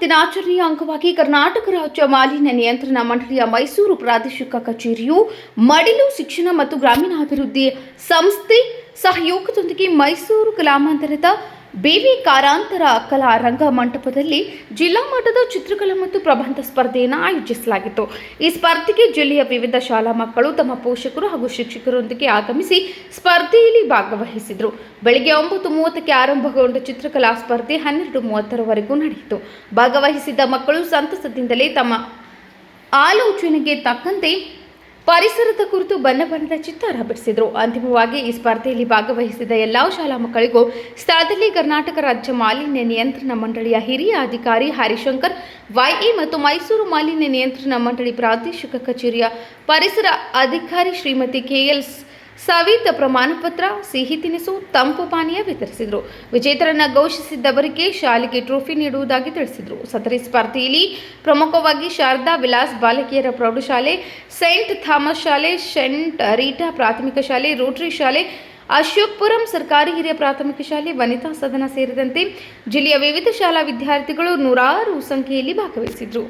ದಿನಾಚರಣೆಯ ಅಂಗವಾಗಿ ಕರ್ನಾಟಕ ರಾಜ್ಯ ಮಾಲಿನ್ಯ ನಿಯಂತ್ರಣ ಮಂಡಳಿಯ ಮೈಸೂರು ಪ್ರಾದೇಶಿಕ ಕಚೇರಿಯು ಮಡಿಲು ಶಿಕ್ಷಣ ಮತ್ತು ಗ್ರಾಮೀಣಾಭಿವೃದ್ಧಿ ಸಂಸ್ಥೆ ಸಹಯೋಗದೊಂದಿಗೆ ಮೈಸೂರು ಕಲಾಮಂದಿರದ ಬೇವಿ ಕಾರಾಂತರ ಕಲಾ ರಂಗ ಮಂಟಪದಲ್ಲಿ ಜಿಲ್ಲಾ ಮಟ್ಟದ ಚಿತ್ರಕಲಾ ಮತ್ತು ಪ್ರಬಂಧ ಸ್ಪರ್ಧೆಯನ್ನು ಆಯೋಜಿಸಲಾಗಿತ್ತು. ಈ ಸ್ಪರ್ಧೆಗೆ ಜಿಲ್ಲೆಯ ವಿವಿಧ ಶಾಲಾ ಮಕ್ಕಳು ತಮ್ಮ ಪೋಷಕರು ಹಾಗೂ ಶಿಕ್ಷಕರೊಂದಿಗೆ ಆಗಮಿಸಿ ಸ್ಪರ್ಧೆಯಲ್ಲಿ ಭಾಗವಹಿಸಿದರು. ಬೆಳಗ್ಗೆ ಒಂಬತ್ತು ಮೂವತ್ತಕ್ಕೆ ಆರಂಭಗೊಂಡ ಚಿತ್ರಕಲಾ ಸ್ಪರ್ಧೆ ಹನ್ನೆರಡು ಮೂವತ್ತರವರೆಗೂ ನಡೆಯಿತು. ಭಾಗವಹಿಸಿದ್ದ ಮಕ್ಕಳು ಸಂತಸದಿಂದಲೇ ತಮ್ಮ ಆಲೋಚನೆಗೆ ತಕ್ಕಂತೆ ಪರಿಸರದ ಕುರಿತು ಬಣ್ಣ ಬಣ್ಣದ ಚಿತ್ತಾರ ಬಿಡಿಸಿದರು. ಅಂತಿಮವಾಗಿ ಈ ಸ್ಪರ್ಧೆಯಲ್ಲಿ ಭಾಗವಹಿಸಿದ ಎಲ್ಲಾ ಶಾಲಾ ಮಕ್ಕಳಿಗೂ ಸ್ಥಳದಲ್ಲಿ ಕರ್ನಾಟಕ ರಾಜ್ಯ ಮಾಲಿನ್ಯ ನಿಯಂತ್ರಣ ಮಂಡಳಿಯ ಹಿರಿಯ ಅಧಿಕಾರಿ ಹರಿಶಂಕರ್, ವೈಇ ಮತ್ತು ಮೈಸೂರು ಮಾಲಿನ್ಯ ನಿಯಂತ್ರಣ ಮಂಡಳಿ ಪ್ರಾದೇಶಿಕ ಕಚೇರಿಯ ಪರಿಸರ ಅಧಿಕಾರಿ ಶ್ರೀಮತಿ ಕೆಎಲ್ ಸವಿತ ಪ್ರಮಾಣಪತ್ರ, ಸಿಹಿ ತಿನಿಸು, ತಂಪು ಪಾನೀಯ ವಿತರಿಸಿದರು. ವಿಜೇತರನ್ನ ಘೋಷಿಸಿದ್ದವರಿಗೆ ಶಾಲೆಗೆ ಟ್ರೋಫಿ ನೀಡುವುದಾಗಿ ತಿಳಿಸಿದರು. ಸದರಿ ಸ್ಪರ್ಧೆಯಲ್ಲಿ ಪ್ರಮುಖವಾಗಿ ಶಾರದಾ ವಿಲಾಸ್ ಬಾಲಕಿಯರ ಪ್ರೌಢಶಾಲೆ, ಸೈಂಟ್ ಥಾಮಸ್ ಶಾಲೆ, ಸೆಂಟ್ ರೀಟಾ ಪ್ರಾಥಮಿಕ ಶಾಲೆ, ರೋಟರಿ ಶಾಲೆ, ಅಶೋಕ್ಪುರಂ ಸರ್ಕಾರಿ ಹಿರಿಯ ಪ್ರಾಥಮಿಕ ಶಾಲೆ, ವನಿತಾ ಸದನ ಸೇರಿದಂತೆ ಜಿಲ್ಲೆಯ ವಿವಿಧ ಶಾಲಾ ವಿದ್ಯಾರ್ಥಿಗಳು ನೂರಾರು ಸಂಖ್ಯೆಯಲ್ಲಿ ಭಾಗವಹಿಸಿದ್ರು.